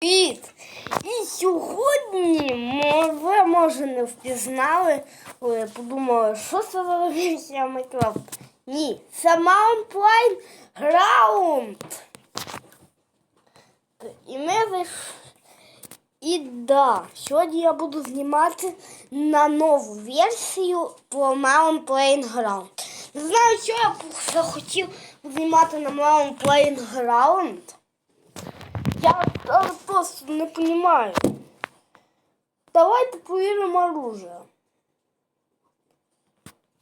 Привіт! І сьогодні ви може не впізнали, коли подумали, що це за версія Майнкрафт. Ні, це Mountain Ground. І ми зайшли. І да, сьогодні я буду знімати на нову версію по Mount Playground. Не знаю, що я захотів знімати на Mount Playground. Я даже просто не понимаю. Давайте проверим оружие.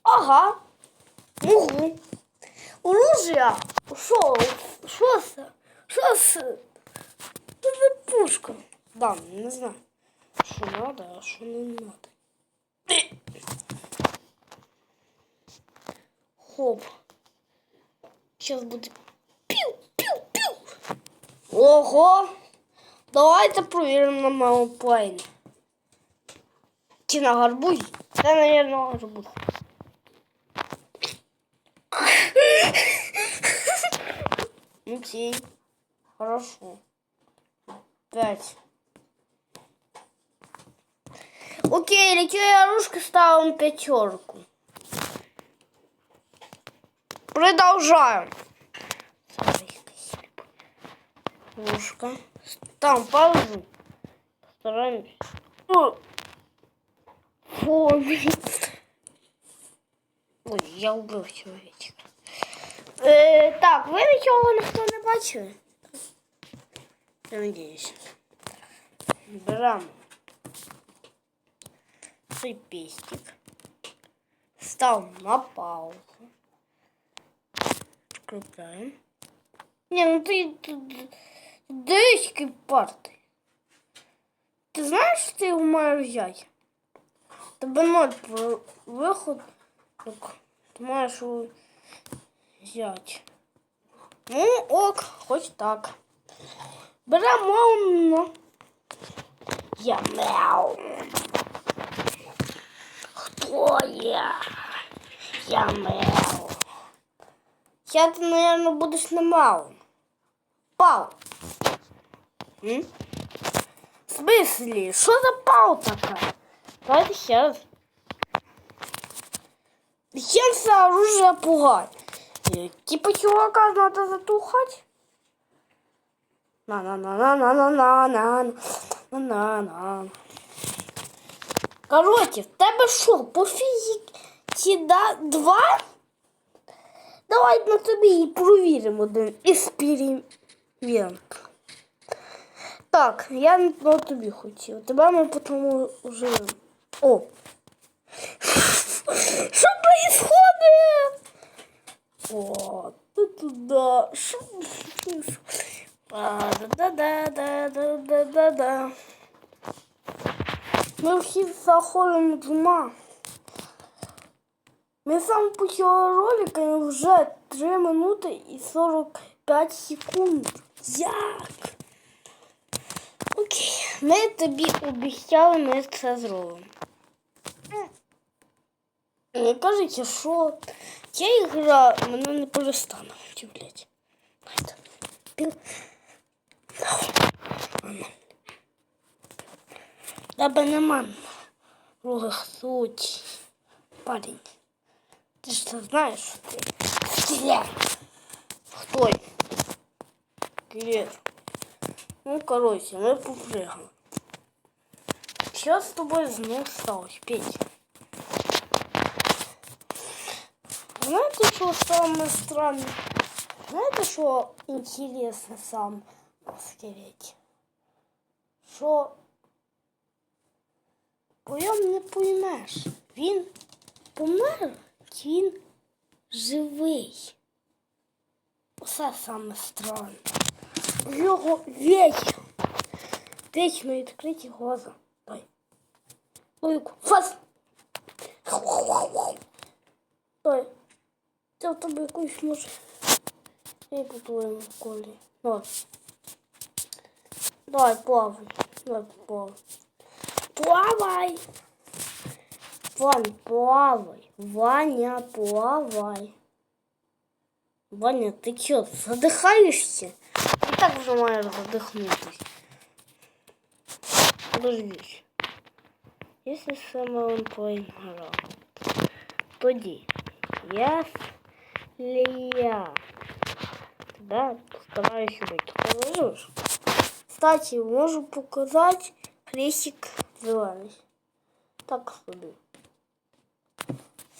Ага. Угу. Оружие? Що? Що це? Що це? Це не пушка. Да, не знаю. Що надо, а що не надо. Хоп. Сейчас буде піу-піу-піу. Ого! Давайте проверим на маунплейн. Чи на гарбузі? Це, наверное, гарбуз. Окей. Хорошо. Пять. Окей, летю оружка ставим пятерку. Продолжаем. Ушка. Там паузу. Постараемся. О! Фу, блин. Ой, я убив чоловічка. Е, так, ви нічого ніхто не бачили? Я надіюсь. Беремо цей пестик. Став на паузу. Скріпляємо. Ні, ну ти, ти, дивись, який парти. Ти знаєш, що ти його маєш взяти? Тебе ноль про виход. Так, ти маєш його взяти. Ну, ок, хоч так. Беремо ну. Я мяу. Хто я? Я мяу. Я ти, наверное, будеш на мау. Пау. М? В смысле? Что за пау такая? Давайте ще раз. Зачем це оружие пугать? Э, Типа чувака надо затухать? на на на на на на на на на на на Короче, в тебе що, по фізиці да, два? Давай на тобі і провіримо один експеримент. Так, я на тобі хотів. Тебе ми потім оживемо. О! Що происходит? О, ты туда. Шо? А, Да-да-да-да-да-да-да. Ми всі заходимо з ума. Ми сам почали ролик і вже 3 минути і 45 секунд. Як? Окей, ми тобі обіцяли, ми це зробимо. Не кажете, що ця ігра мене не перестане удивлять. Піл. Тебе нема других суть. Парень. Ти ж це знаєш, що ти скелет. Хто? я? Скелет. Ну, короче, мы попрыгали. Сейчас с тобой знов сталося, Петь. Знаете, что самое странное? Знаете, что интересно сам по скелете? Що Поєм не поймеш. Він помер, чи він живий. Оце саме странне. У його вічно. Вічно відкриті глаза. Дай. Луйку. Фас. Дай. Це в тебе якусь може. Я по твоєму колі. Давай. Давай, плавай. Давай, плавай. Плавай. Вань, плавай. Ваня, плавай. Ваня, ты чё, задыхаешься? так вже має задихнутись. Подождіть. Якщо саме він поіграв, тоді если я да, стараюсь быть положишь. Кстати, можу показать крестик взялась. Так сюда.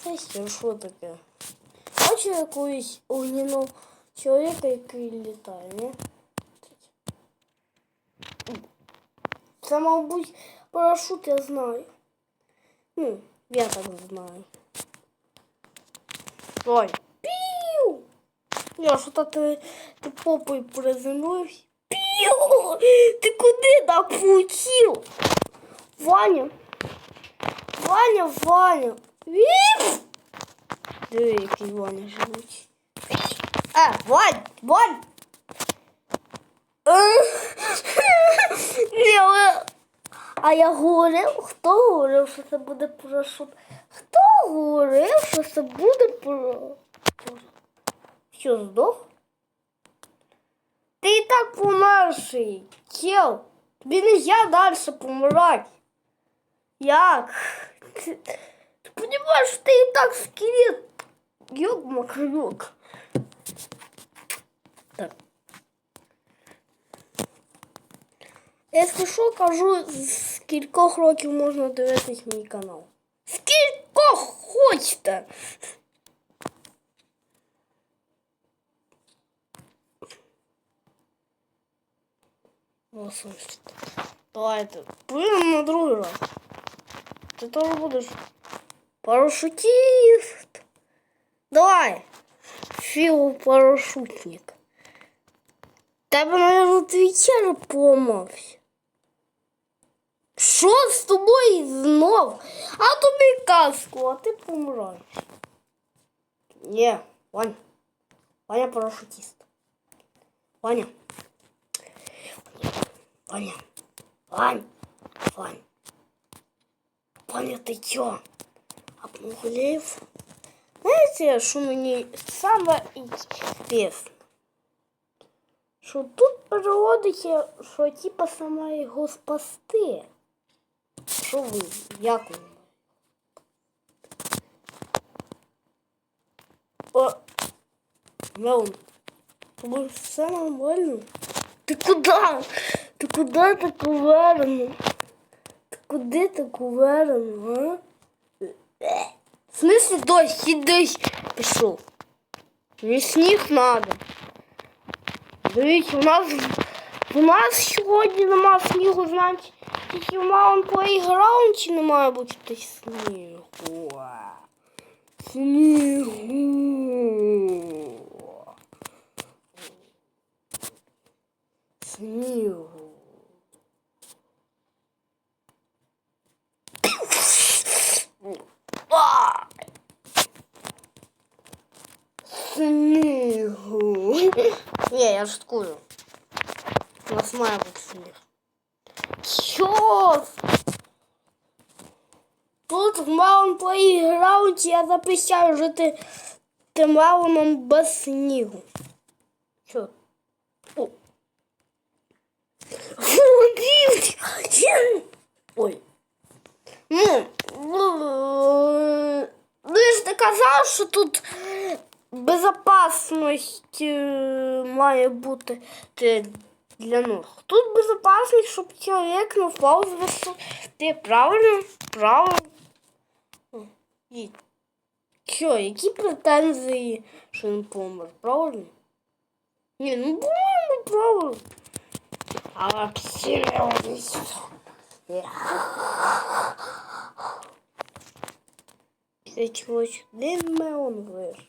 Совсем ну что такое? Хочу якусь огненного человека, який летает. Це, мабуть, парашут я знаю. Ну, я так знаю. Ой. Піу! Я що то ти, ти попою приземлився. Піу! Ти куди так полетів? Ваня! Ваня, Ваня! Віп! Диви, який Ваня живуть. А, Вань! Вань! Ні, А я говорив, хто говорив, що це буде парашут? Хто говорив, що це буде парашут? Що, здох? Ти і так померший, чел. Тобі не я далі помирати. Як? Ти, ти розумієш, ти і так скелет. Йок Якщо що, кажу, з кількох років можна дивитись мій канал. З кількох хочете. Послухайте. Давайте. Поїдемо на другий раз. Ти теж будеш парашутист. Давай. Філ парашутник. Тебе, наверное, твій череп поламався. Що з тобою знов? А тобі казку, а ти помираєш. Ні, Ваня. Ваня парашутист. Ваня. Ваня. Вань. Вань. Ваня, ти чо? Обмуглів? Знаєте, що мені саме інтересно? Що тут переводиться, що типа саме його спасти. Що ви? Як? О, Мелон, тобі все нормально? Ти куди? Ти куди так уверенно? Ти куди так уверенно, а? В смысле дощ? Дощ пішов. Мені сніг надо. Дивіться, у нас у нас сьогодні нема снігу, значить, тільки в маун плейграунді не має бути снігу. Снігу. Снігу. А! Снігу. Ні, я шуткую. У нас має бути сніг. Чо? Тут в малому плейграунді я запрещаю жити тим малому без снігу. Що? О. Ой. Ну, ну, я ж ти казав, що тут безопасність е, має бути для них. Тут безопасність, щоб чоловік не впав з висоти. Правильно? Правильно. О, І що, які претензії, що він помер? Правильно? Ні, ну по-моєму, правильно. А серйозно. Після чого один меон вийшов.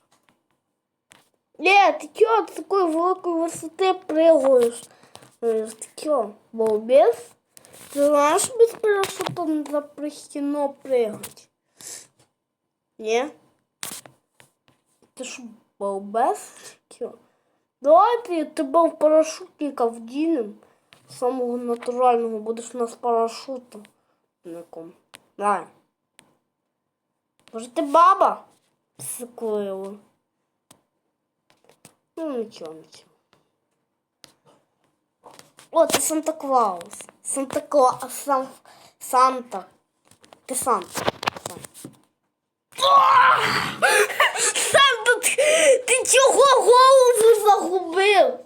Ні, ти чого з такої великої висоти пригаєш? Е, Ти чого, балбес? Ти знаєш без парашута не запрещено пригати? Ні? Ти що, балбес? Чого? Давайте тебе в парашутника вдінем. Самого натурального будеш у нас парашутом. Давай. Може ти баба? Псикуєва. Ну нічого, нічого. О, це Санта Клаус. Санта Клаус. Сан... Санта. Ти Санта. Санта, ти, ти чого голову загубив?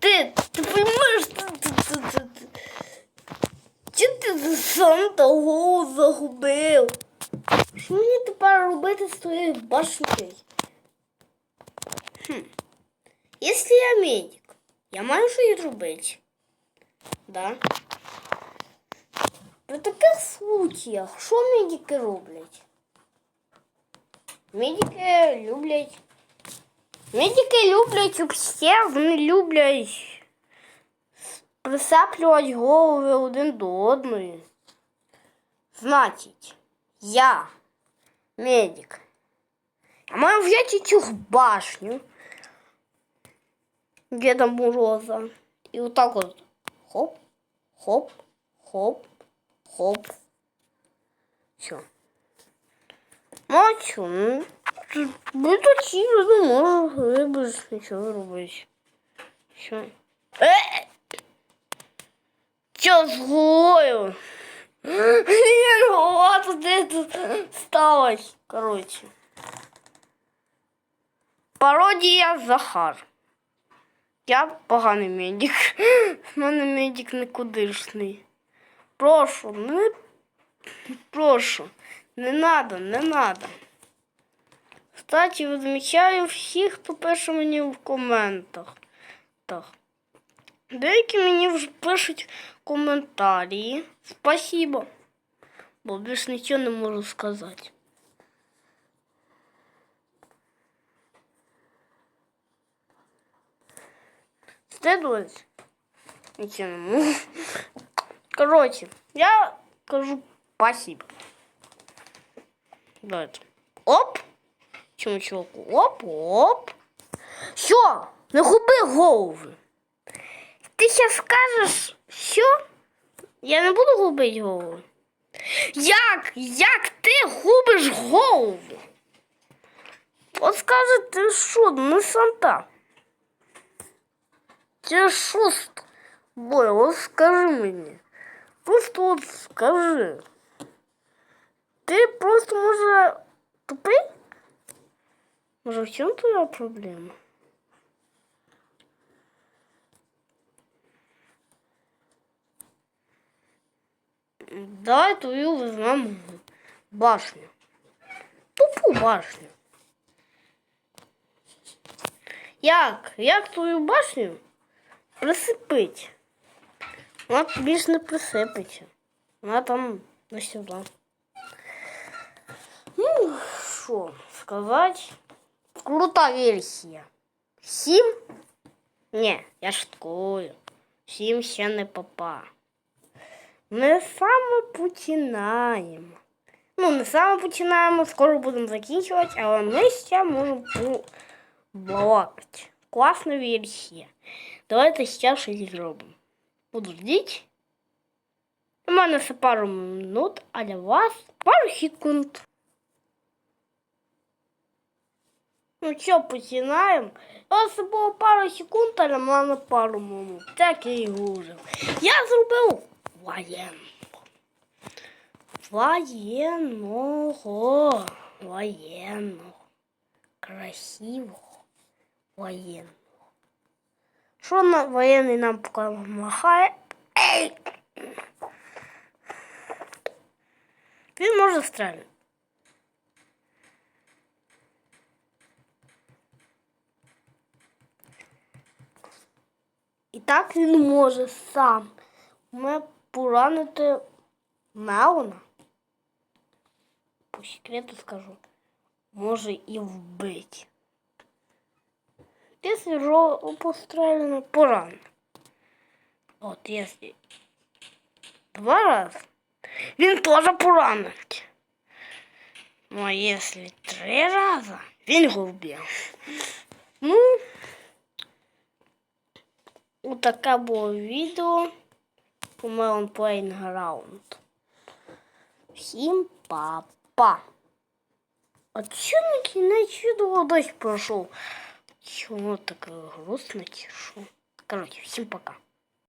Ти, ти поймеш, ти, ти, ти, ти, ти. Чи ти за Санта голову загубив? Що мені тепер робити з твоєю башнею? Хм. Якщо я медик, я маю щось робити. Да? При таких случаях, що медики роблять? Медики люблять. Медики люблять все, вони люблять присаплювати голови один до одної. Значить, я медик. Я маю взяти цю башню Деда Мороза. И вот так вот. Хоп, хоп, хоп, хоп. Все. Ну а чё? Ну, тут ви такі, не можу, ви без нічого робити. Все. Е! Чо з головою? Я голова туди тут сталась. Короче. Пародія Захар. Я поганий медик. У мене медик никудишний. Прошу, не прошу. Не надо, не надо. Кстати, відмічаю всіх, хто пише мені в коментах. Так. Деякі мені вже пишуть коментарі. Спасибо. Бо більше нічого не можу сказати. Могу. Короче, я скажу спасибо. Давайте. Оп. Чому чуваку? Оп, оп. Що? Не губи голови. Ти зараз скажеш, що? Я не буду губити голову. Як? Як ти губиш голову? От скаже, ти що, не санта. Ти що? з тобою? От скажи мені. Просто от скажи. Ти просто може тупий? Може в чому твоя проблема? Давай твою візьмемо башню. Тупу башню. Як? Як твою башню присипить? Вона більш не присипеться. Вона там на сюди. Ну, що сказати? Крута версія. Сім? Ні, я шуткую. Сім ще не попа. Ми саме починаємо. Ну, не саме починаємо, скоро будемо закінчувати, але ми ще можемо побалакати. Класна версія. Давайте ще щось зробимо. Подождіть. У мене все пару минут, а для вас пару секунд. Ну що, починаємо? У вас було пару секунд, а для мене пару минут. Так і гужив. Я зробив воєнного. Воєнного. Воєнного. Красивого. Воєнного. Що на воєнний нам допомагає? Ей! Він може стріляти. І так він може сам me поранити Мелона. По секрету скажу. Може і вбити. Ти свіжо постріляно порано. От якщо два рази, він теж поранить. Ну, а якщо три рази, він його вбив. Ну, отаке було відео по Melon Playing Ground. Всім па-па. А чому на кінець відео дощ пройшов? Чому так грустно чи що? Короче, всім пока.